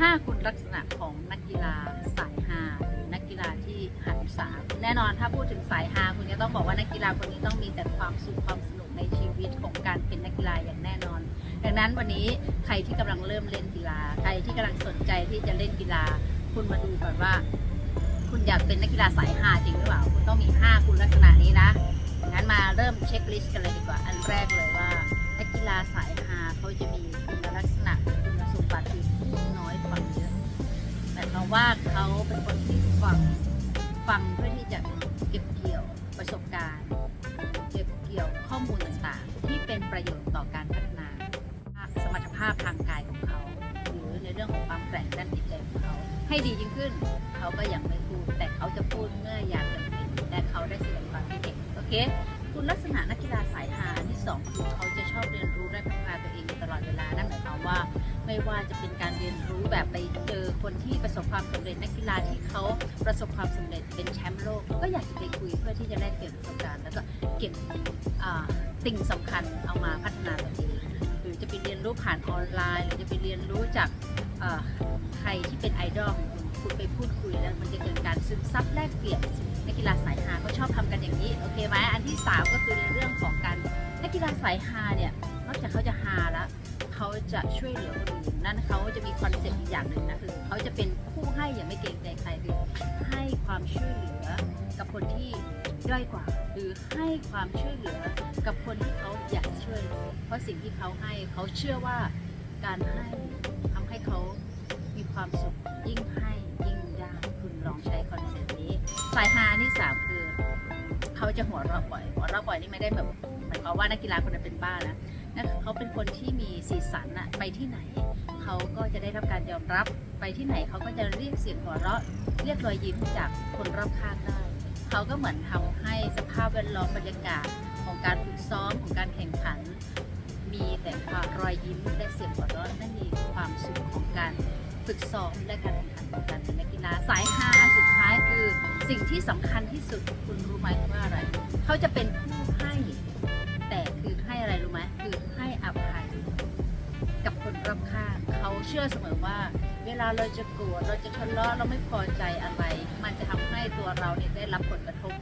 5 คุณลักษณะของนักกีฬาสายฮานักกีฬาที่หันสาแน่นอนถ้าพูดถึงสายฮาคุณจะต้องบอกว่านักกีฬาคนนี้ต้องมีแต่ความสุขความสนุกในชีวิตของการเป็นนักกีฬาอย่างแน่นอน ดังนั้นวันนี้ใครที่กำลังเริ่มเล่นกีฬา ใครที่กำลังสนใจที่จะเล่นกีฬา คุณมาดูก่อนว่า คุณอยากเป็นนักกีฬาสายฮาจริงหรือเปล่าคุณต้องมี 5 คุณลักษณะนี้นะงั้นมาเริ่มเช็คลิสต์กันเลยดีกว่าอันแรกเลยว่านักกีฬาสายฮาเขาจะมี แต่เพราะว่าเขาเป็นคนที่ฟังฟังเพื่อที่จะเก็บเกี่ยวประสบการณ์ เก็บเกี่ยวข้อมูลต่างๆ ที่เป็นประโยชน์ต่อการพัฒนา สมรรถภาพทางกายของเขา หรือในเรื่องของความแกร่งด้านจิตใจของเขา ให้ดียิ่งขึ้น เขาก็ยังไม่พูด แต่เขาจะพูดเมื่ออยามจำเป็นและเขาได้แสดงความคิดเห็นโอเคคุณลักษณะนักกีฬาสายฮาที่สองคือเขาจะชอบเรียนรู้และพัฒนาตัวเองตลอดเวลานั่นหมายความว่า ไม่ว่าจะเป็นการเรียนรู้แบบไป คนที่ประสบความสำเร็จนักกีฬาที่เขาประสบความสำเร็จเป็นแชมป์โลก ก็อยากจะไปคุยเพื่อที่จะแลกเปลี่ยนประสบการณ์แล้วก็เก็บสิ่งสำคัญเอามาพัฒนาตัวเองหรือจะไปเรียนรู้ผ่านออนไลน์ หรือจะไปเรียนรู้จากใครที่เป็นไอดอลของคุณคุณไปพูดคุยแล้วมันจะเกิดการซึมซับแลกเปลี่ยนนักกีฬาสายฮาเขาชอบทำกันอย่างนี้โอเคไหมอันที่สามก็คือในเรื่องของการนักกีฬาสายฮาเนี่ยนอกจากเขาจะฮาแล้ว จะช่วยเหลือคนอื่นนั่นเขาจะมีคอนเซ็ปต์อีกอย่างหนึ่งนะคือเขาจะเป็นผู้ให้อย่างไม่เกรงใจใครคือให้ความช่วยเหลือกับคนที่ด้อยกว่า หรือให้ความช่วยเหลือกับคนที่เขาอยากช่วย เพราะสิ่งที่เขาให้เขาเชื่อว่าการให้ทำให้เขามีความสุขยิ่งให้ยิ่งได้คุณลองใช้คอนเซ็ปต์นี้สายฮาที่สามคือเขาจะหัวเราะบ่อยหัวเราะบ่อยนี่ไม่ได้แบบหมายความว่านักกีฬาคนนั้นเป็นบ้านะ นั่นเขาเป็นคนที่มีสีสันอะไปที่ไหน เขาก็จะได้รับการยอมรับ ไปที่ไหนเขาก็จะเรียกเสียงหัวเราะ เรียกรอยยิ้มจากคนรอบข้างได้ เขาก็เหมือนทำให้สภาพแวดล้อมบรรยากาศของการฝึกซ้อมของการแข่งขัน มีแต่ความรอยยิ้มและเสียงหัวเราะนั่นเองความสุขของการฝึกซ้อมและการแข่งขันของการเป็นนักกีฬาสายฮาอันสุดท้ายคือสิ่งที่สำคัญที่สุดคุณรู้ไหมว่าอะไร เขาจะเป็นผู้ รอบข้างเขาเชื่อเสมอว่า เวลาเราจะโกรธเราจะทะเลาะเราไม่พอใจอะไร มันจะทำให้ตัวเราเนี่ยได้รับผลกระทบ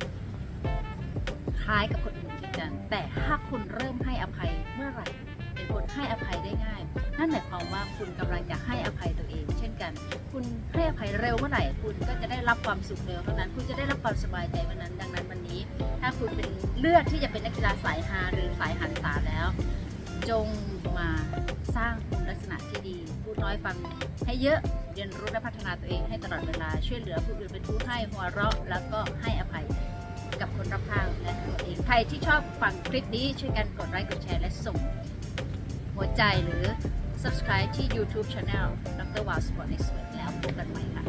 คล้ายกับคนอื่นเช่นกันแต่ถ้าคุณเริ่มให้อภัยเมื่อไหร่เป็นคนให้อภัยได้ง่าย นั่นหมายความว่าคุณกำลังจะให้อภัยตัวเอง เช่นกัน คุณให้อภัยเร็วเมื่อไหร่ คุณก็จะได้รับความสุขเร็วเท่านั้น คุณจะได้รับความสบายใจเมื่อนั้น ดังนั้นวันนี้ ถ้าคุณเป็นเลือกที่จะเป็นนักกีฬาสายฮาหรือสายหันษา จงมาสร้างคุณลักษณะที่ดี พูดน้อยฟังให้เยอะเรียนรู้และพัฒนาตัวเองให้ตลอดเวลาช่วยเหลือผู้อื่นเป็นผู้ให้หัวเราะ แล้วก็ให้อภัยกับคนรอบข้างและตัวเองใครที่ชอบฟังคลิปนี้ช่วยกันกดไลค์กดแชร์และส่ง หัวใจหรือ subscribe ที่ YouTube Channel ดรวาสปอร์ตเอ็กซ์แล้วพบกันใหม่ค่ะ